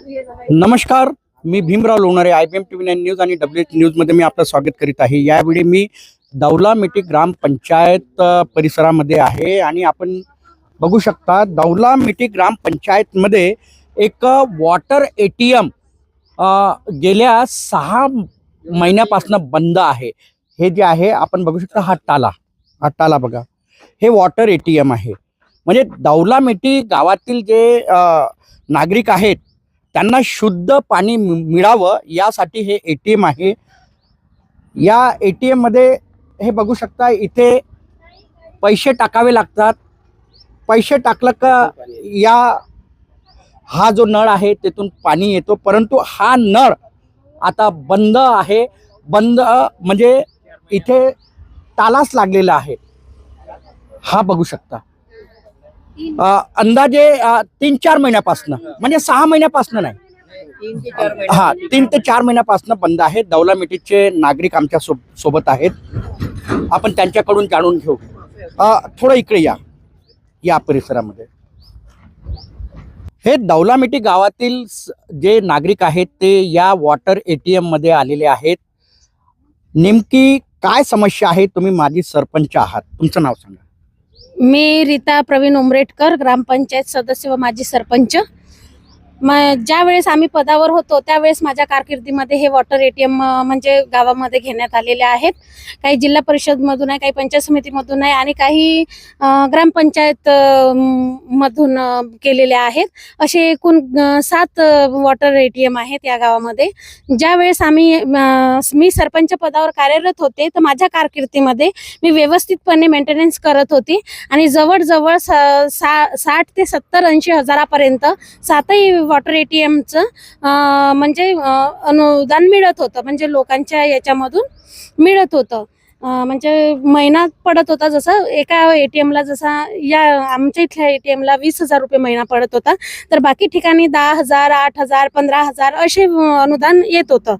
नमस्कार मी Bhimrao Lonare I B M T V nine news आणि W H न्यूजमध्ये मी आपलं स्वागत करीत आहे. यावेळी मी दौला मिठी ग्रामपंचायत परिसरामध्ये आहे आणि आपण बघू शकता दौला मिठी ग्रामपंचायतमध्ये एक वॉटर ए टी एम गेल्या सहा महिन्यापासून बंद आहे. हे जे आहे आपण बघू शकता हा टाला हा टाला बघा. हे वॉटर ए टी एम आहे. म्हणजे दौला मिठी गावातील जे नागरिक आहेत त्यांना शुद्ध पाणी मिळावं यासाठी हे ए टी एम आहे. या ए टी एममध्ये हे बघू शकता इथे पैसे टाकावे लागतात. पैसे टाकलं का या हा जो नळ आहे तेथून पाणी येतो. परंतु हा नळ आता बंद आहे. बंद म्हणजे इथे तालाच लागलेला आहे. हा बघू शकता. अंदाजे तीन चार महिन्यापासनं. म्हणजे सहा महिन्यापासनं नाही. हा तीन ते चार महिन्यापासून बंद आहे. दौला मिठीचे नागरिक आमच्या सो सोबत आहेत. आपण त्यांच्याकडून जाणून घेऊ. थोडं इकडे या. या परिसरामध्ये. हे दौला मिठी गावातील जे नागरिक आहेत ते या वॉटर ए टी मध्ये आलेले आहेत. नेमकी काय समस्या आहे तुम्ही माजी सरपंच आहात. तुमचं नाव सांगा. मी रीता प्रवीण उमरेटकर ग्रामपंचायत सदस्य व माजी सरपंच. म ज्या वेळेस आम्ही पदावर होतो त्यावेळेस माझ्या कारकिर्दीमध्ये हे वॉटर एटीएम म्हणजे गावामध्ये घेण्यात आलेले आहेत. काही जिल्हा परिषदमधून आहे काही पंचायत समितीमधून आहे आणि काही ग्रामपंचायत मधून केलेले आहेत. असे एकूण सात वॉटर एटीएम आहेत या गावामध्ये. ज्या वेळेस आम्ही मी सरपंच पदावर कार्यरत होते तर माझ्या कारकिर्दीमध्ये मी व्यवस्थितपणे मेंटेनन्स करत होती आणि जवळजवळ सा सा- साठ ते सत्तर ऐंशी हजारापर्यंत सातही वॉटर एटीएमचं म्हणजे अनुदान मिळत होतं. म्हणजे लोकांच्या याच्यामधून मिळत होतं. म्हणजे महिना पडत होता जसं एका एटीएमला जसा या आमच्या इथल्या एटीएमला वीस हजार रुपये महिना पडत होता. तर बाकी ठिकाणी दहा हजार आठ हजार पंधरा हजार असे अनुदान येत होतं.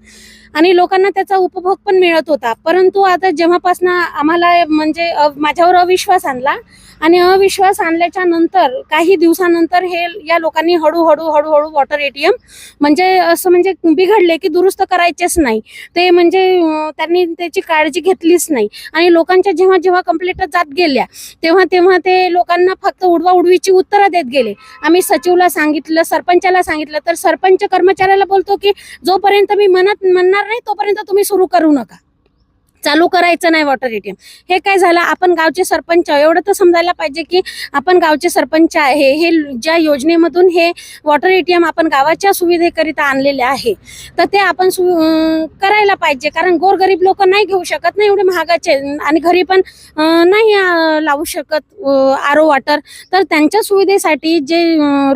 आणि लोकांना त्याचा उपभोग पण मिळत होता. परंतु आता जेव्हापासून आम्हाला म्हणजे माझ्यावर अविश्वास आणला आणि अविश्वास आणल्याच्या नंतर काही दिवसानंतर हे या लोकांनी हळूहळू हळूहळू वॉटर एटीएम म्हणजे असं म्हणजे बिघडले की दुरुस्त करायचेच नाही. ते म्हणजे त्यांनी त्याची काळजी घेतलीच नाही. आणि लोकांच्या जेव्हा जेव्हा कंप्लेंट जात गेल्या तेव्हा तेव्हा ते लोकांना फक्त उडवा उडवीची उत्तरं देत गेले. आम्ही सचिवला सांगितलं सरपंचाला सांगितलं तर सरपंच कर्मचाऱ्याला बोलतो की जोपर्यंत मी म्हणत म्हणणार नाही तोपर्यंत तुम्ही सुरू करू नका. चालू करायचं नाही वॉटर एटीएम हे काय झालं? आपण गावचे सरपंच एवढं तर समजायला पाहिजे की आपण गावचे सरपंच आहे. हे ज्या योजनेमधून हे वॉटर एटीएम आपण गावाच्या सुविधेकरिता आणलेले आहे. तर ते आपण सु करायला पाहिजे. कारण गोरगरीब लोक नाही घेऊ शकत नाही एवढे महागाचे. आणि घरी पण नाही लावू शकत आरो वॉटर तर त्यांच्या सुविधेसाठी जे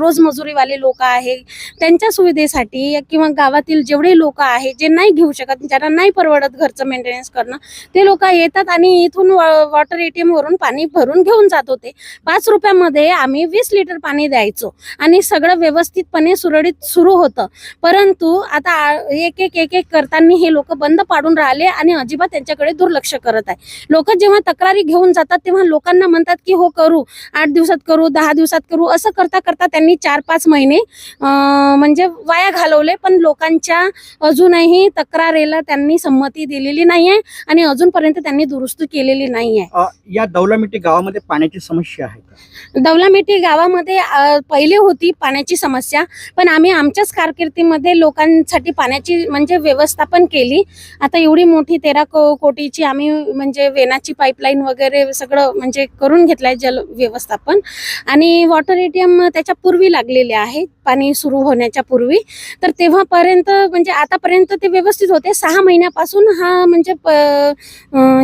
रोजमजुरीवाले लोक आहे त्यांच्या सुविधेसाठी किंवा गावातील जेवढे लोक आहे जे नाही घेऊ शकत ज्यांना नाही परवडत घरचं मेंटेनन्स करणं ते लोक येतात आणि इथून वॉटर एटीएम वरून पाणी भरून घेऊन जात होते. पाच रुपयामध्ये आम्ही वीस लिटर पाणी द्यायचो आणि सगळं व्यवस्थितपणे सुरळीत सुरू होतं. परंतु आता एक एक एक एक करताना हे लोक बंद पाडून राहिले आणि अजिबात त्यांच्याकडे दुर्लक्ष करत आहे. लोक जेव्हा तक्रारी घेऊन जातात तेव्हा लोकांना म्हणतात की हो करू. आठ दिवसात करू दहा दिवसात करू. असं करता करता त्यांनी चार पाच महिने म्हणजे वाया घालवले. पण लोकांच्या अजूनही तक्रारीला त्यांनी संमती दिलेली नाही आहे आणि अजूनपर्यंत त्यांनी दुरुस्ती केलेली नाही आहे अ, या दौला मिठी गावामध्ये पाण्याची समस्या आहे का? दौलामेटी गावामध्ये अ, पहिले होती पाण्याची समस्या पण आम्ही आमच्याच कारकिर्दीमध्ये लोकांसाठी पाण्याची म्हणजे व्यवस्थापन केली. आता एवढी मोठी तेरा को कोटीची आम्ही म्हणजे वेनाची पाईपलाईन वगैरे सगळं म्हणजे करून घेतलंय जल व्यवस्थापन. आणि वॉटर एटीएम त्याच्या पूर्वी लागलेले आहे पाणी सुरू होण्याच्या पूर्वी. तर तेव्हापर्यंत म्हणजे आतापर्यंत ते व्यवस्थित होते. सहा महिन्यापासून हा म्हणजे प-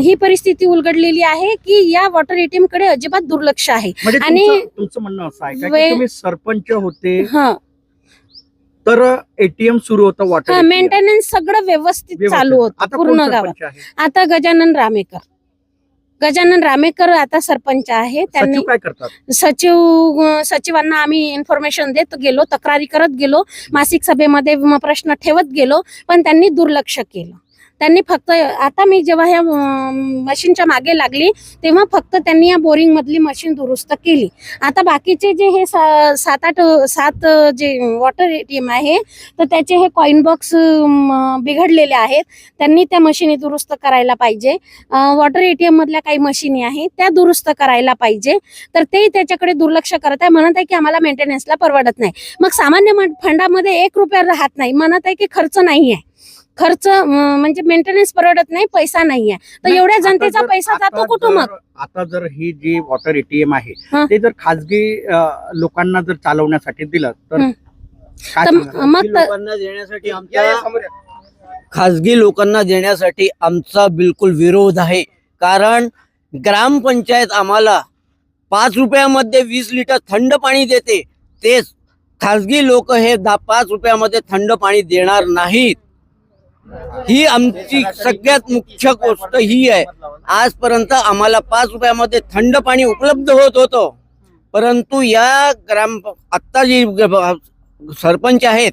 ही परिस्थिती उलगडलेली आहे की या वॉटर एटीएमकडे अजिबात दुर्लक्ष आहे. म्हणजे आणि- तुमचं म्हणणं असं आहे का तुम्ही सरपंच होते हा. तर एटीएम सुरू होतं वॉटर मेंटेनन्स सगळं व्यवस्थित चालू होतं पूर्ण गावात. आता गजानन रामेकर. गजानन रामेकर आता सरपंच आहे. त्यांनी सचिव काय करतात? सचिव सचिवांना आम्ही इन्फॉर्मेशन देत गेलो तक्रारी करत गेलो मासिक सभेमध्ये प्रश्न ठेवत गेलो पण त्यांनी दुर्लक्ष केलं. त्यांनी फक्त आता मी जेव्हा ह्या मशीनच्या मागे लागली तेव्हा फक्त त्यांनी या बोरिंग मधली मशीन दुरुस्त केली. आता बाकीचे जे हे सा- सात आठ सात जे वॉटर एटीएम आहे तर त्याचे हे कॉईन बॉक्स बिघडलेले आहेत. त्यांनी त्या मशीनी दुरुस्त करायला पाहिजे. वॉटर एटीएम मधल्या काही मशीनी आहेत त्या दुरुस्त करायला पाहिजे. तर ते त्याच्याकडे दुर्लक्ष करत आहे. म्हणत आहे की आम्हाला मेंटेनन्सला परवडत नाही. मग सामान्य फंडामध्ये एक रुपया राहत नाही. म्हणत आहे की खर्च नाही आहे खर्च म्हणजे मेंटेनन्स परवडत नाही पैसा नाही आहे तर एवढ्या जनतेचा पैसा आता जातो कुठं मग आता जर ही जी वॉटर एटीएम आहे हा. ते जर खाजगी अं, लोकांना जर चालवण्यासाठी दिलं तर? मग खाजगी तर- लोकांना देण्यासाठी आमचा खाजगी लोकांना देण्यासाठी आमचा बिलकुल विरोध आहे. कारण ग्रामपंचायत आम्हाला पाच रुपयामध्ये वीस लिटर थंड पाणी देते. तेच खाजगी लोक हे दहा पाच रुपयामध्ये थंड पाणी देणार नाहीत. ही आमची सगळ्यात मुख्य गोष्ट ही आहे. आजपर्यंत आम्हाला पाच रुपयामध्ये थंड पाणी उपलब्ध होत होतं. परंतु या ग्राम आत्ता जी सरपंच आहेत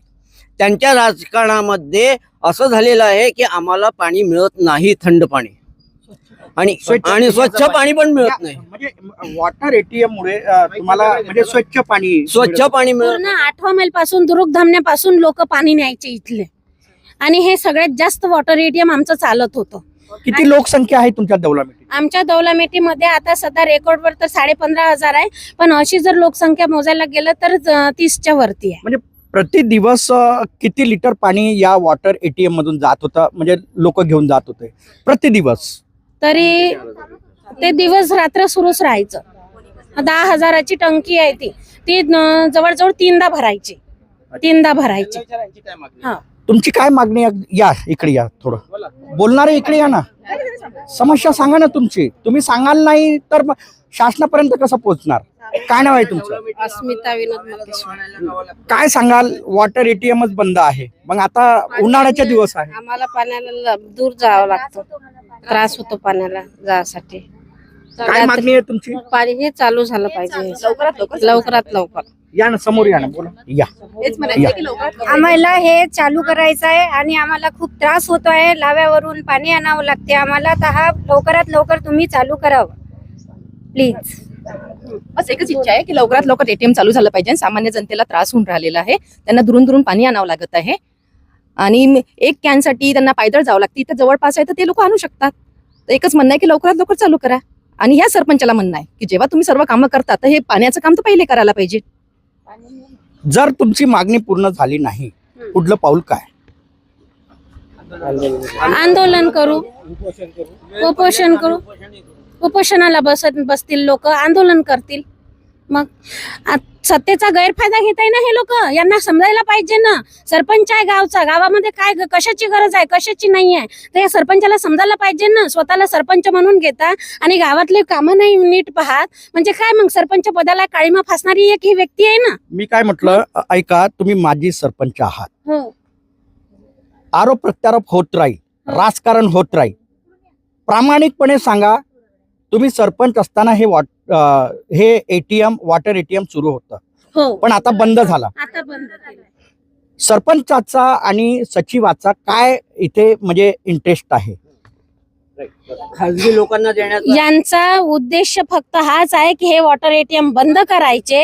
त्यांच्या राजकारणामध्ये असं झालेलं आहे की आम्हाला पाणी मिळत नाही थंड पाणी. आणि स्वच्छ आणि स्वच्छ पाणी पण मिळत नाही. म्हणजे वॉटर एटीएम मुळे तुम्हाला म्हणजे स्वच्छ पाणी स्वच्छ पाणी मिळत आठवा मैलपासून दुरुक धामण्यापासून लोक पाणी न्यायचे इथले. आणि हे सगळ्यात जास्त वॉटर एटीएम आमचं चालत होतं. किती लोकसंख्या आहे तुमच्या दौलामेटी आमच्या दौलामेटीमध्ये आता सध्या रेकॉर्डवर तर साडे पंधरा हजार आहे. पण अशी जर लोकसंख्या मोजायला गेलं तर तीसच्या वरती आहे. प्रति दिवस किती लिटर पाणी या वॉटर एटीएम मधून जात होतं? म्हणजे लोक घेऊन जात होते. प्रति दिवस तरी ते दिवस रात्र सुरूच राहायचं. दहा हजाराची टंकी आहे ती. ती जवळजवळ तीनदा भरायची. तीनदा भरायची. तुमची काय मागणी आहे? या इकडे या थोडं. बोलणारे इकडे या ना. समस्या सांगा ना तुमची. तुम्ही सांगाल नाही तर मग शासनापर्यंत कसं पोहोचणार? काय नाव आहे तुमचं? अस्मिता विनोद. काय सांगाल? वॉटर एटीएमच बंद आहे. मग आता उन्हाळ्याचे दिवस आहे. आम्हाला पाण्याला ल- दूर जावं लागतं. त्रास होतो पाण्याला जायसाठी. काय मागणी आहे तुमची? पाणी हे चालू झालं पाहिजे. लवकरात लवकर. या ना समोर या ना बोला. या. आम्हाला हे चालू करायचं आहे आणि आम्हाला खूप त्रास होतो आहे. लाव्यावरून पाणी आणावं लागते. आम्हाला तर हा लवकरात लवकर तुम्ही चालू करावं. प्लीज बस एकच इच्छा आहे की लवकरात लवकर एटीएम चालू झालं पाहिजे सामान्य जनतेला त्रास होऊन राहिलेला आहे. त्यांना दुरून दुरून पाणी आणावं लागत आहे. आणि म- एक कॅनसाठी त्यांना पायदळ जावं लागते. इथं जवळपास आहे तर ते लोक आणू शकतात. तर एकच म्हणणं आहे की लवकरात लवकर चालू करा. आणि ह्या सरपंचाला म्हणणं आहे की जेव्हा तुम्ही सर्व कामं करता तर हे पाण्याचं काम तर पहिले करायला पाहिजे. जर तुमची मागणी पूर्ण झाली नाही पुढलं पाऊल काय? आंदोलन करू. उपोषण करू. उपोषणाला बसत बसतील लोक आंदोलन करतील. मग सत्तेचा गैरफायदा घेत आहे ना हे लोक? यांना समजायला पाहिजे ना. सरपंच आहे गावचा. गावामध्ये काय कशाची गरज आहे? कशाची नाही आहे? तर या सरपंचाला समजायला पाहिजे ना. स्वतःला सरपंच म्हणून घेता आणि गावातले कामं नाही नीट पाहत. म्हणजे काय मग? सरपंच पदाला काळीमा फासणारी एक ही व्यक्ती आहे ना? मी काय म्हटलं? अ- ऐका तुम्ही माजी सरपंच आहात. हो. आरोप प्रत्यारोप होत राहील. हो. राजकारण होत राहील. प्रामाणिकपणे सांगा तुम्ही सरपंच असताना हे वॉट हे एटीएम वॉटर एटीएम सुरू होतं. हो. पण आता बंद झाला. आता बंद केलं सरपंचाचा आणि सचिवाचा काय इथे म्हणजे इंटरेस्ट आहे? खाजगी लोकांना देण्याचा यांचा उद्देश फक्त हाच आहे की हे वॉटर एटीएम बंद करायचे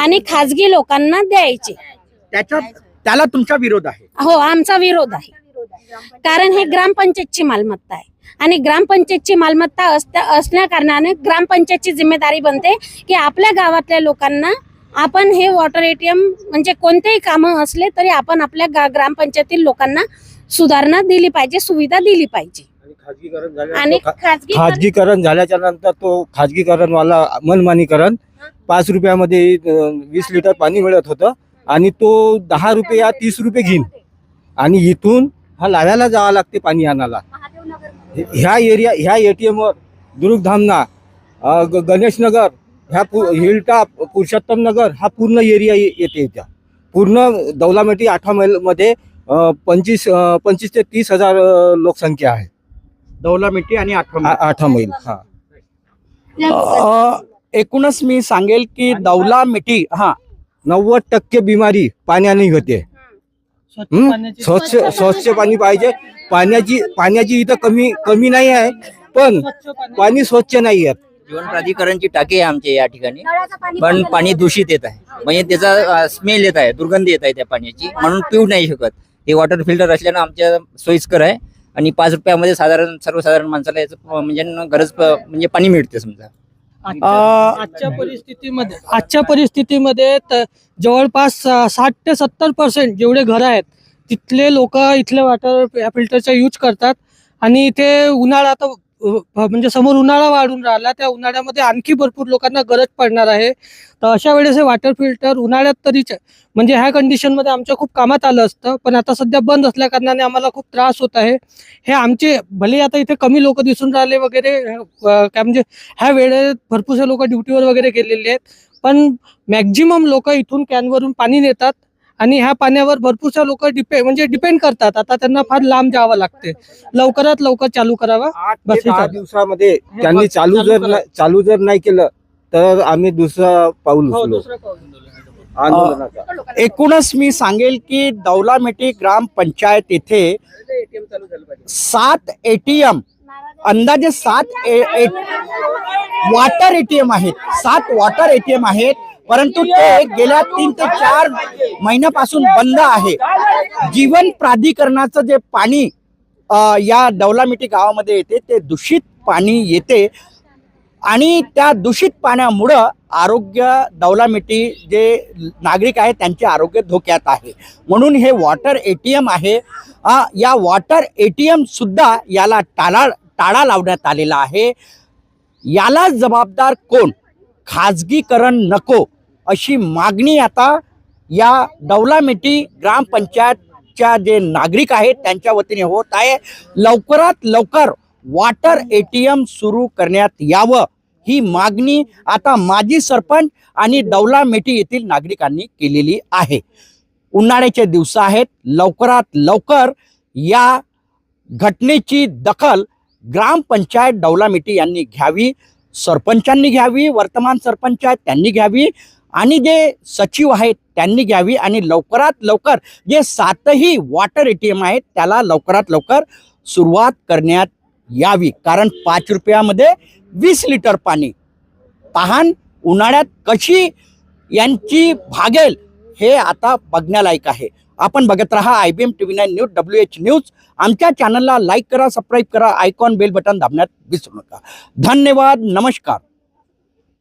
आणि खाजगी लोकांना द्यायचे. त्याच्यात त्याला तुमचा विरोध आहे. हो आमचा विरोध आहे. कारण हे ग्रामपंचायतची मालमत्ता आहे. आणि ग्रामपंचायतची मालमत्ता असल्या कारणाने ग्रामपंचायतची जिम्मेदारी बनते की आपल्या गावातल्या लोकांना आपण हे वॉटर एटीएम म्हणजे कोणतेही कामं असले तरी आपण आपल्या गा- ग्रामपंचायतील लोकांना सुधारणा दिली पाहिजे सुविधा दिली पाहिजे. आणि खाजगी खाजगीकरण झाल्याच्यानंतर तो खाजगीकरणवाला मनमानीकरण पाच रुपयामध्ये अं, वीस लिटर पाणी मिळत होतं आणि तो दहा रुपये या तीस रुपये घेईन. आणि इथून हा लाव्याला जावं लागते पाणी आणायला. ह्या एरिया ह्या एटीएमवर दुर्गधामना अं, ग- गणेशनगर ह्या पु हिलटॉप पुरुषोत्तम नगर हा पूर्ण एरिया येते इथं. पूर्ण दौलामेटी आठवा मैलमध्ये पंचवीस पंचवीस ते तीस हजार लोकसंख्या आहे. दौलामिटी आणि आठवा आ- आठवा मैल हा. अ, एकूणच मी सांगेल की दौला मिठी हा नव्वद टक्के बिमारी पाण्याने होते. हं? स्वच्छ स्वच्छ पाणी पाहिजे. पाण्याची पाण्याची इथं कमी कमी नाही आहे पण पाणी स्वच्छ नाही आहे. जीवन प्राधिकरणची टाकी आहे आमच्या या ठिकाणी. पण पाणी दूषित येत आहे. म्हणजे त्याचा स्मेल येत आहे दुर्गंधी येत आहे त्या पाण्याची. म्हणून पिऊ नाही शकत. हे वॉटर फिल्टर असल्यानं आमच्या सोयीस्कर आहे. आणि पाच रुपयामध्ये साधारण सर्वसाधारण माणसाला याचं प- म्हणजे गरज प- म्हणजे पाणी मिळते समजा. आजच्या आजच्या परिस्थितीमध्ये आजच्या परिस्थितीमध्ये त- जवळपास अ, साठ ते सत्तर पर्सेंट जेवढे घरं आहेत तिथले लोक इथले वॉटर फिल्टरचा यूज करतात. आणि इथे उन्हाळा आता म्हणजे समोर उन्हाळा वाढून राहिला त्या उन्हाळ्यामध्ये आणखी भरपूर लोकांना गरज पडणार आहे. तर अशा वेळेस हे वॉटर फिल्टर उन्हाळ्यात तरीच म्हणजे ह्या कंडिशनमध्ये आमच्या खूप कामात आलं असतं. पण आता सध्या बंद असल्या कारणाने आम्हाला खूप त्रास होत आहे. हे आमचे भले आता इथे कमी लोक दिसून राहिले वगैरे काय म्हणजे ह्या वेळेत भरपूरसे लोक ड्युटीवर वगैरे गेलेले आहेत. पण मॅक्झिमम लोक इथून कॅनवरून पाणी नेतात. आणि ह्या पाण्यावर भरपूरशा लोक डिपेंड म्हणजे डिपेंड करतात. आता त्यांना फार लांब जावं लागते. लवकरात लवकर चालू करावा. आठ बस. दिवसामध्ये त्यांनी चालू जर चालू जर नाही केलं तर आम्ही दुसरा पाऊल हो, उचलू. दुसरं पाऊल. आंदोलनाचा. एकूणच मी सांगेल की दौलामेटी ग्रामपंचायत येथे सात एटीएम अंदाजे सात वॉटर एटीएम आहेत. सात वॉटर एटीएम आहेत. परंतु ते गेल्या तीन ते चार महिन्यापासून बंद आहे. जीवन प्राधिकरणाचं जे पाणी या दौलामिटी गावामध्ये येते ते दूषित पाणी येते. आणि त्या दूषित पाण्यामुळं आरोग्य दौलामिटी जे नागरिक आहेत त्यांचे आरोग्य धोक्यात आहे. म्हणून हे वॉटर ए टी एम आहे या वॉटर ए टी एमसुद्धा याला टाळा टाळा लावण्यात आलेला आहे. याला जबाबदार कोण? खाजगीकरण नको. अशी मागणी आता या दौलामेटी ग्रामपंचायतच्या जे नागरिक आहेत त्यांच्या वतीने होत आहे. लवकरात लवकर वॉटर ए टी एम सुरू करण्यात यावं ही मागणी आता माजी सरपंच आणि दौलामेटी येथील नागरिकांनी केलेली आहे. उन्हाळ्याचे दिवस आहेत. लवकरात लवकर या घटनेची दखल ग्रामपंचायत दौलामेटी यांनी घ्यावी सरपंचांनी घ्यावी वर्तमान सरपंच आहेत त्यांनी घ्यावी. आणि जे सचिव आहेत त्यांनी घ्यावी आणि लवकरात लवकर जे सातही वॉटर ए टी एम आहेत त्याला लवकरात लवकर सुरुवात करण्यात यावी. कारण पाच रुपयामध्ये वीस लिटर पाणी तहान उन्हाळ्यात कशी यांची भागेल हे आता बघण्यालायक आहे. आपण बघत राहा I B M T V nine news W H news. आमच्या चॅनलला लाईक करा सबस्क्राईब करा आयकॉन बेल बटन दाबण्यात विसरू नका. धन्यवाद नमस्कार.